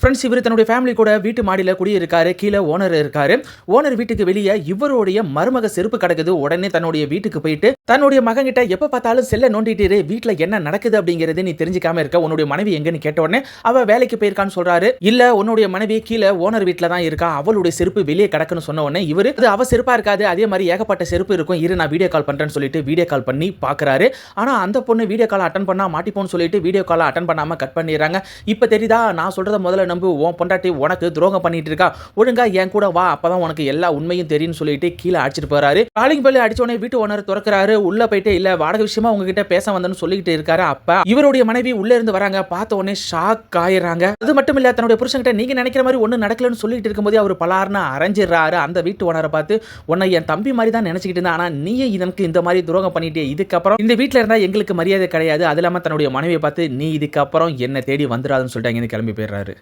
Friends இவர் தன்னுடைய family கூட வீட்டு மாடியில் குடியிருக்காரு கீழே ஓனர் இருக்காரு. ஓனர் வீட்டுக்கு வெளியே இவருடைய மருமக செருப்பு கிடக்குது. உடனே தன்னுடைய வீட்டுக்கு போயிட்டு தன்னுடைய மகன்கிட்ட எப்போ பார்த்தாலும் செல்ல நோண்டிட்டு இரு, என்ன நடக்குது அப்படிங்கறது நீ தெரிஞ்சுக்காம இருக்க. உன்னுடைய மனைவி எங்கன்னு கேட்ட உடனே அவள் வேலைக்கு போயிருக்கான்னு சொல்றாரு. இல்ல உன்னுடைய மனைவி கீழே ஓனர் வீட்டில் தான் இருக்கா. அவளுடைய செருப்பு வெளியே கிடக்குன்னு சொன்ன உடனே இவரு அது அவ செருப்பா இருக்காது அதே மாதிரி ஏகப்பட்ட செருப்பு இருக்கும். இரு நான் வீடியோ கால் பண்றேன்னு சொல்லிட்டு வீடியோ கால் பண்ணி பாக்குறாரு. ஆனா அந்த பொண்ணு வீடியோ கால் அட்டன் பண்ணா மாட்டிப்போன்னு சொல்லிட்டு வீடியோ கால் அட்டன் பண்ணாம கட் பண்ணிடுறாங்க. இப்போ தெரியுதா நான் சொல்றத முதல்ல நம்பு. உன் பொண்டாட்டி உனக்கு துரோகம் பண்ணிட்டு இருக்கா. ஒழுங்கா என் கூட வா அப்பதான் உனக்கு எல்லா உண்மையும் தெரியும்னு சொல்லிட்டு கீழே அடிச்சிட்டு போறாரு. காலிங் பெல் அடிச்ச உடனே வீட்டு ஓனர் திறக்கிறாரு. உள்ள போயிட்டு இல்ல வாடகை விஷயமா உங்ககிட்ட பேச வந்தேன்னு சொல்லிக்கிட்டு இருக்காரு அப்ப. இவருடைய மனைவி உள்ள இருந்து வராங்க பார்த்த உடனே ஷாக் ஆயிடுறாங்க. அது மட்டும் இல்ல தன்னுடைய புருஷன்கிட்ட நீங்க நினைக்கிற மாதிரி ஒண்ணு நடக்கலன்னு சொல்லிட்டு இருக்கும்போதே அவர் பலார்னு அரைஞ்சிடுறாரு. அந்த வீட்டு ஓனரை பார்த்து உன்னை என் தம்பி மாதிரி தான் நினைச்சுக்கிட்டு இருந்தேன் ஆனா நீயே எனக்கு இந்த மாதிரி துரோகம் பண்ணிட்டே இதுக்கப்புறம் இந்த வீட்ல இருந்தா எங்களுக்கு மரியாதை கிடையாது. அது இல்லாம தன்னுடைய மனைவியை பார்த்து நீ இதுக்கப்புறம் என்ன தேடி வந்துடாதுன்னு சொல்லிட்டு அங்கிருந்து கிளம்பி போயிடுறாரு.